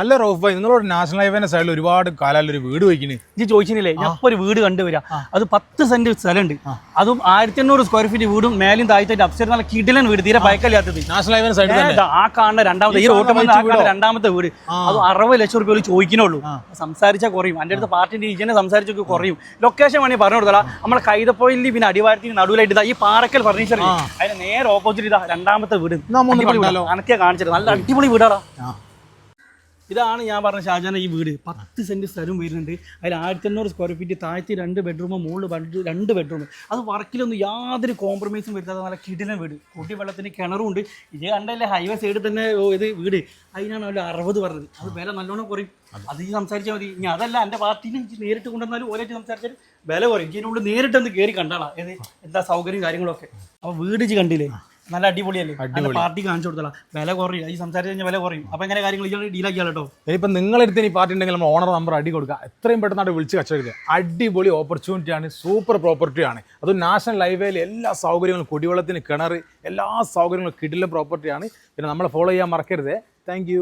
അല്ല റോഫ് ഭായി നിങ്ങളോട് നാഷണൽ ഹൈവേന്റെ സൈഡിൽ ഒരുപാട് കാലാലും ഒരു വീട് വയ്ക്കുന്നു ഇത് ചോദിച്ചില്ലേ ഞാൻ ഒരു വീട് കണ്ടുവരാ. അത് പത്ത് സെന്റ് സ്ഥലമുണ്ട്. അതും ആയിരത്തി എണ്ണൂറ് സ്ക്വയർ ഫീറ്റ് വീടും മേലും താഴ്ത്തായിട്ട് അപ്സ്റ്റേറ്റ് നല്ല കിടിലൻ വീട് തീരെ പയക്കല്ലാത്തത്. നാഷണൽ ഹൈവേ സൈഡ് ആ കാണുന്ന രണ്ടാമത്തെ ഈ റോട്ട്? രണ്ടാമത്തെ വീട്. അത് അറുപത് ലക്ഷം റുപ്യ ചോദിക്കണുള്ളൂ. സംസാരിച്ചാൽ കുറയും. എന്റെ അടുത്ത് പാർട്ടിന്റെ ഈജനെ സംസാരിച്ചൊക്കെ കുറയും. ലൊക്കേഷൻ വേണമെങ്കിൽ പറഞ്ഞു കൊടുത്തല നമ്മളെ കൈതപ്പോയിൽ പിന്നെ അടിവാരത്തിന് നടുവിലായിട്ട് ഇതാ ഈ പാറക്കൽ ഫർണിച്ചർ അതിന് നേരെ ഓപ്പോസിറ്റ് ഇതാ രണ്ടാമത്തെ വീട്. അനക്കിയാ. കാണിച്ചത് നല്ല അടിപൊളി വീടാടാ. ഇതാണ് ഞാൻ പറഞ്ഞ ഷാജാന ഈ വീട്. പത്ത് സെന്റ് സ്ഥലം വരുന്നുണ്ട്. അതിൽ ആയിരത്തി എണ്ണൂറ് സ്ക്വയർ ഫീറ്റ് താഴ്ത്തി രണ്ട് ബെഡ്റൂം മുകളിൽ രണ്ട് ബെഡ്റൂം അത് വർക്കിലൊന്നും യാതൊരു കോംപ്രമൈസും വരുത്താതെ നല്ല കിടിലൻ വീട്. കുടിവെള്ളത്തിന് കിണറും ഉണ്ട്. ഇത് കണ്ടല്ലേ ഹൈവേ സൈഡിൽ തന്നെ ഇത് വീട്. അതിനാണ് അവർ അറുപത് പറഞ്ഞത്. അത് വില നല്ലോണം കുറയും. അത് ഈ സംസാരിച്ചാൽ മതി. ഇനി അതല്ല എന്റെ പാർട്ടിയിൽ എനിക്ക് നേരിട്ട് കൊണ്ടുവന്നാലും ഓരോ സംസാരിച്ചാൽ വില കുറയും. ഇതിനുള്ളിൽ നേരിട്ട് ഒന്ന് കയറി കണ്ടാളാ. ഏത് എന്താ സൗകര്യം കാര്യങ്ങളൊക്കെ. അപ്പോൾ വീട് കണ്ടില്ലേ? നല്ല അടിപൊളിയല്ലേ? നല്ല പാർട്ടി കാണിച്ചു കൊടുത്തല വില കുറയും. ഈ സംസാരിച്ചു കഴിഞ്ഞാൽ വില കുറയും. അപ്പൊ എങ്ങനെ കാര്യങ്ങൾ ഇയാൾ ഡീലാക്കിയാലോ കേട്ടോ നിങ്ങൾ നിങ്ങളെടുത്ത് ഈ പാർട്ടി ഉണ്ടെങ്കിൽ നമ്മൾ ഓണർ നമ്പർ അടി കൊടുക്കുക. എത്രയും പെട്ടെന്ന് വിളിച്ച് കച്ചവടം അടിപൊളി ഓപ്പർച്യൂണിറ്റി ആണ്. സൂപ്പർ പ്രോപ്പർട്ടി ആണ്. അത് നാഷണൽ ഹൈവേയിൽ എല്ലാ സൗകര്യങ്ങളും കുടിവെള്ളത്തിന് കിണർ എല്ലാ സൗകര്യങ്ങളും കിടിലും പ്രോപ്പർട്ടിയാണ് പിന്നെ നമ്മളെ ഫോളോ ചെയ്യാൻ മറക്കരുത്. താങ്ക്